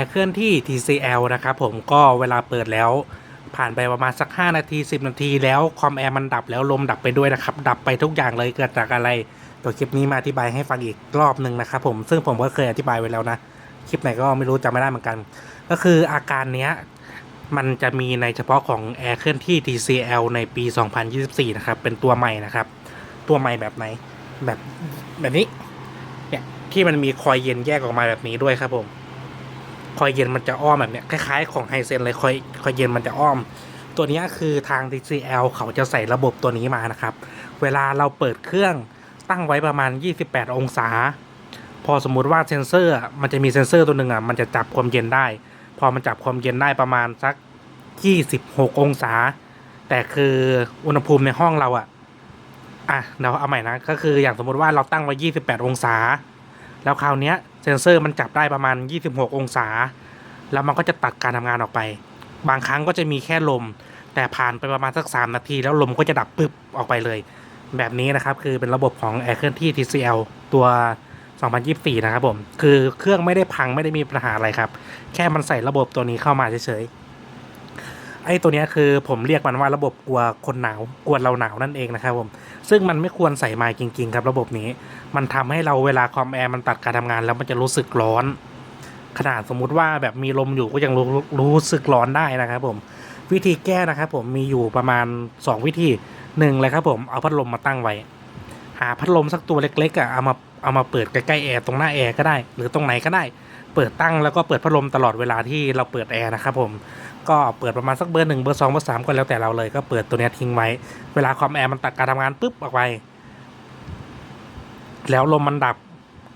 ร์เคลื่อนที่ TCL นะครับผมก็เวลาเปิดแล้วผ่านไปประมาณสัก 5 นาที 10 นาทีแล้วคอมแอร์มันดับแล้วลมดับไปด้วยนะครับ ดับไปทุกอย่างเลยเกิดจากอะไร ตัวคลิปนี้มาอธิบายให้ฟังอีกรอบหนึ่งนะครับผมซึ่งผมก็เคยอธิบายไว้แล้วนะ คลิปไหนก็ไม่รู้จำไม่ได้เหมือนกัน ก็คืออาการเนี้ยมันจะมีในเฉพาะของแอร์เคลื่อนที่ TCL ในปี 2024 นะครับ เป็นตัวใหม่นะครับ ตัวใหม่แบบไหนแบบแบบนี้เนี่ยที่มันมีคอยเย็นแยกออกมาแบบนี้ด้วยครับผม คอยเย็นมันจะอ้อมแบบเนี้ยคล้ายๆของไฮเซนเลยคอยคอยเย็นมันจะอ้อม ตัวนี้คือทาง TCL เขาจะใส่ระบบตัวนี้มานะครับ เวลาเราเปิดเครื่องตั้งไว้ประมาณ 28 องศา พอสมมุติว่าเซนเซอร์มันจะมีเซนเซอร์ตัวหนึ่งอะมันจะจับความเย็นได้ พอมันจับความเย็นได้ประมาณสัก 26 องศา แต่คืออุณหภูมิในห้องเราอะอะเราเอาใหม่นะก็คืออย่างสมมติว่าเราตั้งไว้ 28 องศา แล้วคราวนี้เซนเซอร์มันจับได้ประมาณ 26 องศา แล้วมันก็จะตัดการทำงานออกไป บางครั้งก็จะมีแค่ลม แต่ผ่านไปประมาณสัก 3 นาที แล้วลมก็จะดับปึ๊บออกไปเลย แบบนี้นะครับ คือเป็นระบบของ Air เคลื่อนที่ TCL ตัว 2024 นะครับผม คือเครื่องไม่ได้พังไม่ได้มีปัญหาอะไรครับ แค่มันใส่ระบบตัวนี้เข้ามาเฉยๆ ไอ้ตัวนี้คือผมเรียกมันว่าระบบกลัวคนหนาวกลัวเราหนาวนั่นเองนะครับผม ซึ่งมันไม่ควรใส่มาจริง ๆ ครับ ระบบนี้ มันทำให้เราเวลาคอมแอร์มันตัดการทำงานแล้วมันจะรู้สึกร้อน ขนาดสมมุติว่าแบบมีลมอยู่ก็ยังรู้รู้สึกร้อนได้นะครับผมวิธีแก้นะครับผมมีอยู่ประมาณ 2 วิธีหนึ่งเลยครับผมเอาพัดลมมาตั้งไว้ หาพัดลมสักตัวเล็กๆอะเอามาเอามาเปิดใกล้ๆแอร์ตรงหน้าแอร์ก็ได้ หรือตรงไหนก็ได้ เปิดตั้งแล้วก็เปิดพัดลมตลอดเวลาที่เราเปิดแอร์นะครับผมก็เปิดประมาณสักเบอร์หนึ่งเบอร์สองเบอร์สามก็แล้วแต่เราเลยก็เปิดตัวนี้ทิ้งไว้ เวลาคอมแอร์มันตัดการทำงานปุ๊บออกไปแล้วลมมันดับ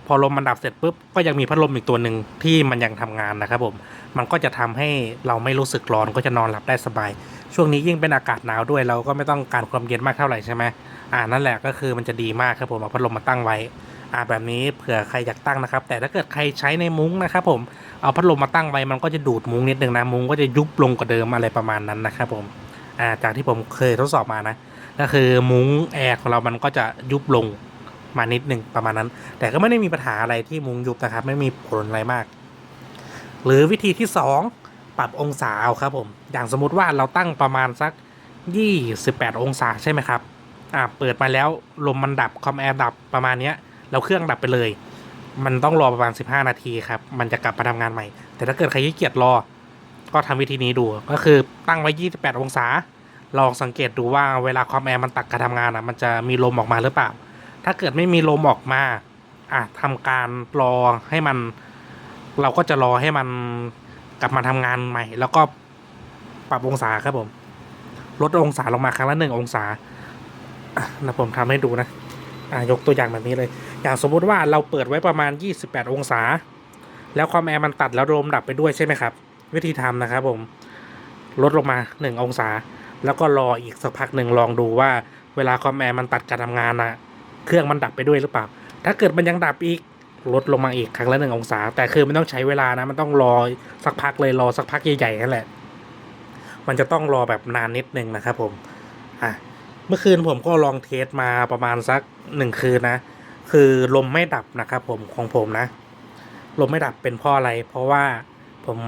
พอลมมันดับเสร็จปุ๊บก็ยังมีพัดลมอีกตัวหนึ่งที่มันยังทำงานนะครับผมมันก็จะทำให้เราไม่รู้สึกร้อนก็จะนอนหลับได้สบาย ช่วงนี้ยิ่งเป็นอากาศหนาวด้วยเราก็ไม่ต้องการความเย็นมากเท่าไหร่ใช่ไหมอ่านั่นแหละก็คือมันจะดีมากครับผมเอาพัดลมมาตั้งไว้ อ่าแบบนี้เผื่อใครอยากตั้งนะครับ แต่ถ้าเกิดใครใช้ในมุ้งนะครับผมเอาพัดลมมาตั้งไว้มันก็จะดูดมุ้งนิดนึงนะมุ้งก็จะยุบลงกว่าเดิมอะไรประมาณนั้นนะครับผมอ่าจากที่ผมเคยทดสอบมานะก็คือมุ้งแอร์ของเรามันก็จะยุบลงมานิดนึงประมาณนั้น แต่ก็ไม่ได้มีปัญหาอะไรที่มุ้งยุบนะครับ ไม่มีผลอะไรมาก หรือวิธีที่สองปรับองศาเอาครับผมอย่างสมมติว่าเราตั้งประมาณสัก 28 องศาใช่ไหมครับอ่าเปิดมาแล้วลมมันดับคอมแอร์ดับประมาณเนี้ย เราเครื่องดับไปเลย มันต้องรอประมาณ 15 นาทีครับ มันจะกลับมาทำงานใหม่ แต่ถ้าเกิดใครขี้เกียจรอ ก็ทำวิธีนี้ดู ก็คือตั้งไว้ 28 องศา ลองสังเกตดูว่าเวลาคอมแอร์มันตัดการทำงานอะมันจะมีลมออกมาหรือเปล่า ถ้าเกิดไม่มีลมออกมาอะทำการรอให้มัน เราก็จะรอให้มันกลับมาทำงานใหม่ แล้วก็ปรับองศาครับผมลดองศาลงมาครั้งละหนึ่งองศานะผมทำให้ดูนะ อะยกตัวอย่างแบบนี้เลย อย่างสมมุติว่าเราเปิดไว้ประมาณ 28 องศา แล้วความแอร์มันตัดแล้วลมดับไปด้วยใช่ไหมครับ วิธีทำนะครับผม ลดลงมา 1 องศา แล้วก็รออีกสักพักหนึ่งลองดูว่า เวลาความแอร์มันตัดการทำงานนะเครื่องมันดับไปด้วยหรือเปล่า ถ้าเกิดมันยังดับอีกลดลงมาอีกครั้งละหนึ่งองศา แต่คือมันต้องใช้เวลานะ มันต้องรอสักพักเลยรอสักพักใหญ่ๆนั่นแหละ มันจะต้องรอแบบนานนิดนึงนะครับผม อะ เมื่อคืนผมก็ลองเทสมาประมาณสักหนึ่งคืนนะ คือลมไม่ดับนะครับผมของผมนะ ลมไม่ดับเป็นเพราะอะไร เพราะว่าผม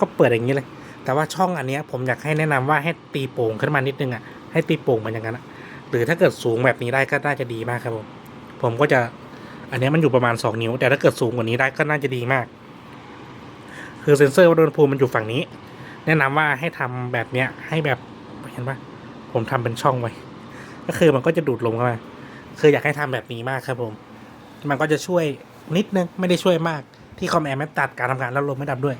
ก็เปิดอย่างนี้เลย แต่ว่าช่องอันนี้ผมอยากให้แนะนำว่าให้ตีโป่งขึ้นมานิดนึงอะ ให้ตีโป่งมันอย่างนั้นอะหรือถ้าเกิดสูงแบบนี้ได้ก็น่าจะดีมากครับผม ผมก็จะอันนี้มันอยู่ประมาณ 2 นิ้ว แต่ถ้าเกิดสูงกว่านี้ได้ก็น่าจะดีมาก คือเซ็นเซอร์วัดอุณหภูมิมันอยู่ฝั่งนี้ แนะนำว่าให้ทำแบบเนี้ยให้แบบเห็นปะ ผมทำเป็นช่องไว้ ก็คือมันก็จะดูดลมเข้ามาคืออยากให้ทำแบบนี้มากครับผม มันก็จะช่วยนิดนึงไม่ได้ช่วยมากที่คอมแอร์ไม่ตัดการทำงานแล้วลมไม่ดับด้วย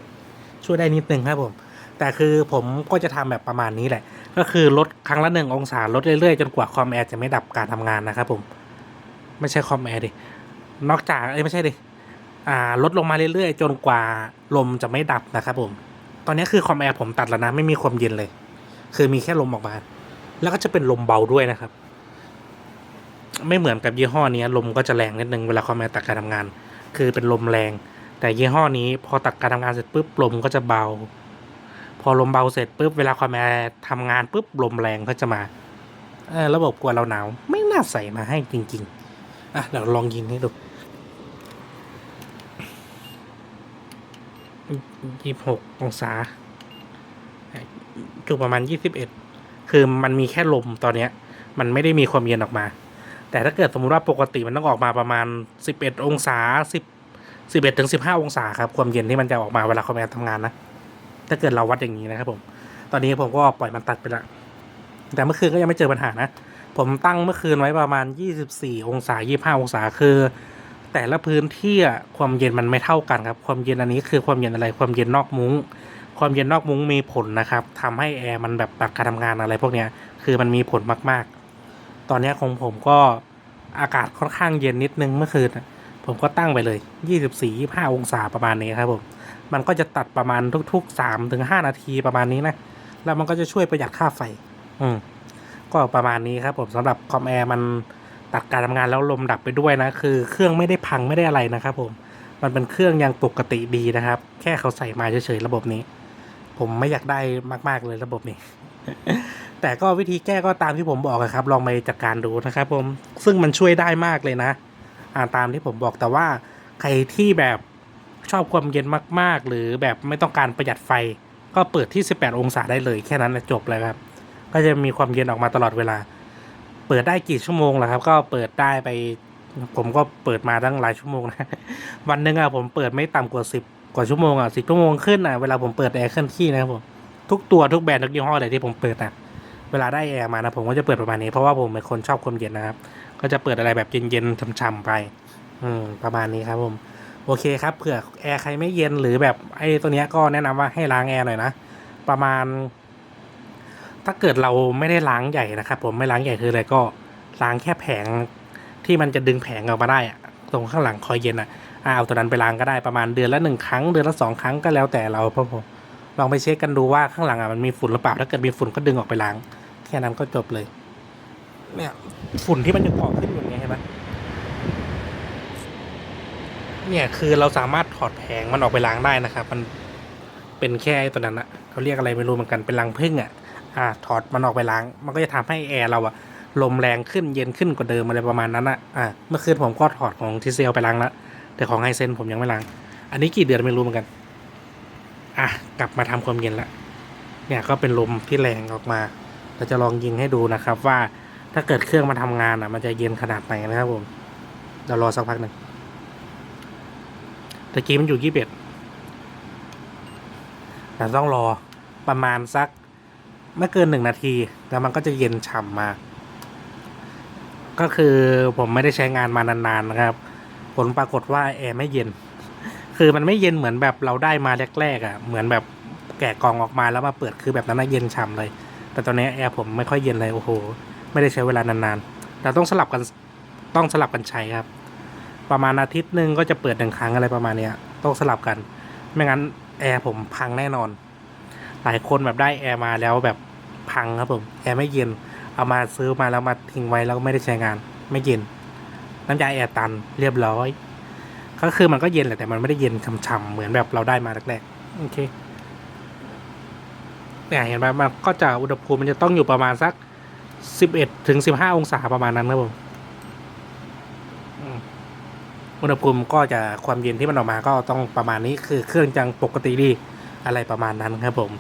ช่วยได้นิดนึงครับผม แต่คือผมก็จะทำแบบประมาณนี้แหละ ก็คือลดครั้งละหนึ่งองศาลดเรื่อยๆ จนกว่าคอมแอร์จะไม่ดับการทำงานนะครับผม ไม่ใช่คอมแอร์ดิ นอกจากเอ้ยไม่ใช่ดิอ่าลดลงมาเรื่อยๆ จนกว่าลมจะไม่ดับนะครับผม ตอนนี้คือคอมแอร์ผมตัดแล้วนะไม่มีความเย็นเลย คือมีแค่ลมออกมา แล้วก็จะเป็นลมเบาด้วยนะครับ ไม่เหมือนกับยี่ห้อนี้ลมก็จะแรงนิดนึงเวลาคอมแอร์ตัดการทำงาน คือเป็นลมแรง แต่ยี่ห้อนี้พอตัดการทำงานเสร็จปุ๊บลมก็จะเบา พอลมเบาเสร็จปุ๊บเวลาคอมแอร์ทำงานปุ๊บลมแรงก็จะมาระบบกลัวเราหนาว ไม่น่าใส่มาให้จริง ๆอะเดี๋ยวลองยิงให้ดูยี่สิบหกองศาอยู่ประมาณยี่สิบเอ็ด คือมันมีแค่ลมตอนเนี้ย มันไม่ได้มีความเย็นออกมา แต่ถ้าเกิดสมมุติว่าปกติมันต้องออกมาประมาณสิบเอ็ดองศาสิบสิบเอ็ดถึงสิบห้าองศาครับความเย็นที่มันจะออกมาเวลาคอมแอร์ทำงานนะถ้าเกิดเราวัดอย่างนี้นะครับผมตอนนี้ผมก็ปล่อยมันตัดไปละแต่เมื่อคืนก็ยังไม่เจอปัญหานะ ผมตั้งเมื่อคืนไว้ประมาณ 24 องศา 25 องศาคือ แต่ละพื้นที่อะความเย็นมันไม่เท่ากันครับ ความเย็นอันนี้คือความเย็นอะไร ความเย็นนอกมุ้ง ความเย็นนอกมุ้งมีผลนะครับทำให้แอร์มันแบบปรับการทำงานอะไรพวกเนี้ยคือมันมีผลมากๆ ตอนนี้ของผมก็อากาศค่อนข้างเย็นนิดนึงเมื่อคืนผมก็ตั้งไปเลย 24 25 องศาประมาณนี้ครับผมมันก็จะตัดประมาณทุกๆ3ถึง5นาทีประมาณนี้นะ แล้วมันก็จะช่วยประหยัดค่าไฟ อืม ก็ประมาณนี้ครับผมสำหรับคอมแอร์มันตัดการทำงานแล้วลมดับไปด้วยนะ คือเครื่องไม่ได้พังไม่ได้อะไรนะครับผม มันเป็นเครื่องยังปกติดีนะครับ แค่เขาใส่มาเฉยๆระบบนี้ ผมไม่อยากได้มาก ๆ เลยระบบนี้ แต่ก็วิธีแก้ก็ตามที่ผมบอกครับ ลองไปจัดการดูนะครับ ผมซึ่งมันช่วยได้มากเลยนะ อ่าตามที่ผมบอกแต่ว่าใครที่แบบชอบความเย็นมาก ๆ หรือแบบไม่ต้องการประหยัดไฟ ก็เปิดที่ 18 องศาได้เลยแค่นั้นจบเลยครับ ก็จะมีความเย็นออกมาตลอดเวลา เปิดได้กี่ชั่วโมงล่ะครับ ก็เปิดได้ไป ผมก็เปิดมาตั้งหลายชั่วโมงนะ วันหนึ่งอะผมเปิดไม่ต่ำกว่าสิบ กว่าชั่วโมงอะสิบชั่วโมงขึ้นอะเวลาผมเปิดแอร์เคลื่อนที่นะครับผมทุกตัวทุกแบรนด์ทุกยี่ห้อเลยที่ผมเปิดอะเวลาได้แอร์มานะผมก็จะเปิดประมาณนี้ เพราะว่าผมเป็นคนชอบความเย็นนะครับ ก็จะเปิดอะไรแบบเย็นๆช่ำๆไป อืมประมาณนี้ครับผมโอเคครับเผื่อแอร์ใครไม่เย็นหรือแบบไอ้ตัวเนี้ยก็แนะนำว่าให้ล้างแอร์หน่อยนะประมาณ ถ้าเกิดเราไม่ได้ล้างใหญ่นะครับผมไม่ล้างใหญ่คืออะไรก็ล้างแค่แผงที่มันจะดึงแผงออกมาได้อะตรงข้างหลังคอยเย็นอะอะ เอาตัวนั้นไปล้างก็ได้ประมาณเดือนละหนึ่งครั้งเดือนละสองครั้งก็แล้วแต่เราครับผมลองไปเช็คกันดูว่าข้างหลังอะมันมีฝุ่นหรือเปล่าถ้าเกิดมีฝุ่นก็ดึงออกไปล้าง แค่นั้นก็จบเลย เนี่ยฝุ่นที่มันจะเกาะขึ้นอย่างเงี้ยเห็นไหมเนี่ยคือเราสามารถถอดแผงมันออกไปล้างได้นะครับ มันเป็นแค่ไอ้ตัวนั้นอะเขาเรียกอะไรไม่รู้เหมือนกันเป็นรังผึ้งอะอ่า ถอดมันออกไปล้าง มันก็จะทำให้แอร์เราอะลมแรงขึ้นเย็นขึ้นกว่าเดิมอะไรประมาณนั้นอะอ่าเมื่อคืนผมก็ถอดของทีเซลไปล้างแล้ว แต่ของไฮเซนผมยังไม่ล้าง อันนี้กี่เดือนไม่รู้เหมือนกัน อะ กลับมาทำความเย็นละเนี่ยก็เป็นลมที่แรงออกมา เราจะลองยิงให้ดูนะครับ ว่าถ้าเกิดเครื่องมาทำงานอะ มันจะเย็นขนาดไหนนะครับผมเดี๋ยวรอสักพักหนึ่งตะกี้มันอยู่ยี่สิบเอ็ดแต่ต้องรอประมาณสักไม่เกินหนึ่งนาที แล้วมันก็จะเย็นฉ่ำมา ก็คือผมไม่ได้ใช้งานมานานๆนะครับ ลปรากฏว่าแอร์ไม่เย็น คือมันไม่เย็นเหมือนแบบเราได้มาแรกๆอะ่ะ เหมือนแบบแกะกล่องออกมาแล้วมาเปิดคือแบบนั้นนะเย็นฉ่ำเลย แต่ตอนนี้แอร์ผมไม่ค่อยเย็นเลยโอ้โห ไม่ได้ใช้เวลานานๆ เราต้องสลับกันต้องสลับกันใช้ครับ ประมาณอาทิตย์หนึ่งก็จะเปิดหนึ่งครั้งอะไรประมาณเนี้ยต้องสลับกัน ไม่งั้นแอร์ผมพังแน่นอน หลายคนแบบได้แอร์มาแล้วแบบพังครับผมแอร์ไม่เย็น เอามาซื้อมาแล้วมาทิ้งไว้แล้วก็ไม่ได้ใช้งานไม่เย็น น้ำยาแอร์ตันเรียบร้อย ก็คือมันก็เย็นแหละแต่มันไม่ได้เย็นฉ่ำๆเหมือนแบบเราได้มาแรกๆโอเคเนี่ยเห็นไหมมันก็จะอุณหภูมิมันจะต้องอยู่ประมาณสักสิบเอ็ดถึงสิบห้าองศาประมาณนั้นครับผมอืมอุณหภูมิก็จะความเย็นที่มันออกมาก็ต้องประมาณนี้คือเครื่องจังปกติดีอะไรประมาณนั้นครับผม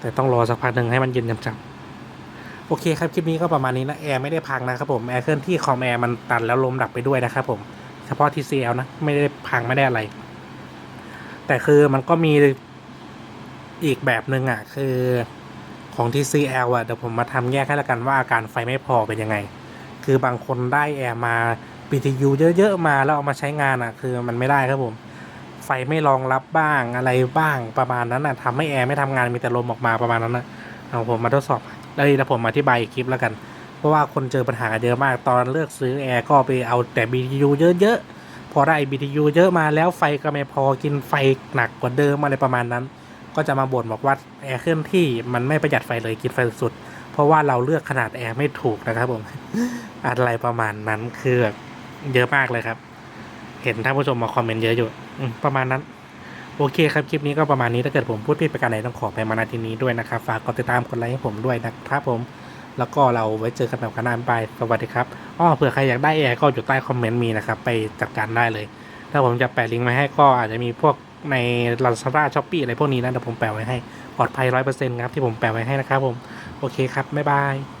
แต่ต้องรอสักพักหนึ่งให้มันเย็นจำๆ โอเคครับคลิปนี้ก็ประมาณนี้นะแอร์ไม่ได้พังนะครับผมแอร์เคลื่อนที่คอมแอร์มันตันแล้วลมดับไปด้วยนะครับผมเฉพาะ TCL นะไม่ได้พังไม่ได้อะไร แต่คือมันก็มีอีกแบบหนึ่งอะคือของ TCL อะเดี๋ยวผมมาทำแยกให้ล้วกันว่าอาการไฟไม่พอเป็นยังไง คือบางคนได้แอร์มา BTU เยอะๆมาแล้วเอามาใช้งานอะ คือมันไม่ได้ครับผม ไฟไม่รองรับบ้างอะไรบ้างประมาณนั้นอะทำให้แอร์ไม่ทำงานมีแต่ลมออกมาประมาณนั้นนะเอาผมมาทดสอบ แล้วเดี๋ยวผมอธิบายคลิปแล้วกัน เพราะว่าคนเจอปัญหาเยอะมากตอนเลือกซื้อแอร์ก็ไปเอาแต่ BTU เยอะๆ พอได้ BTU เยอะมาแล้วไฟก็ไม่พอกินไฟหนักกว่าเดิมอะไรประมาณนั้น ก็จะมาบ่นบอกว่าแอร์เคลื่อนที่มันไม่ประหยัดไฟเลยกินไฟสุด เพราะว่าเราเลือกขนาดแอร์ไม่ถูกนะครับผมอะไรประมาณนั้นคือแบบเยอะมากเลยครับ เห็นท่านผู้ชมมาคอมเมนต์เยอะอยู่ประมาณนั้น โอเคครับ คลิปนี้ก็ประมาณนี้ถ้าเกิดผมพูดผิดประการใดต้องขอไปมาณที่นี้ด้วยนะครับ ฝากกดติดตามกดไลค์ให้ผมด้วยนะครับผม แล้วก็เราไว้เจอกันแบบกันนานไปสวัสดีครับอ้อเผื่อใครอยากได้แอร์ก็อยู่ใต้คอมเมนต์มีนะครับ ไปจัดการได้เลย ถ้าผมจะแปะลิงก์มาให้ก็อาจจะมีพวกใน Lazada Shopee อะไรพวกนี้นะเดี๋ยวผมแปะไว้ให้ปลอดภัยร้อยเปอร์เซ็นต์ครับที่ผมแปะไว้ให้นะครับผมโอเคครับบ๊ายบาย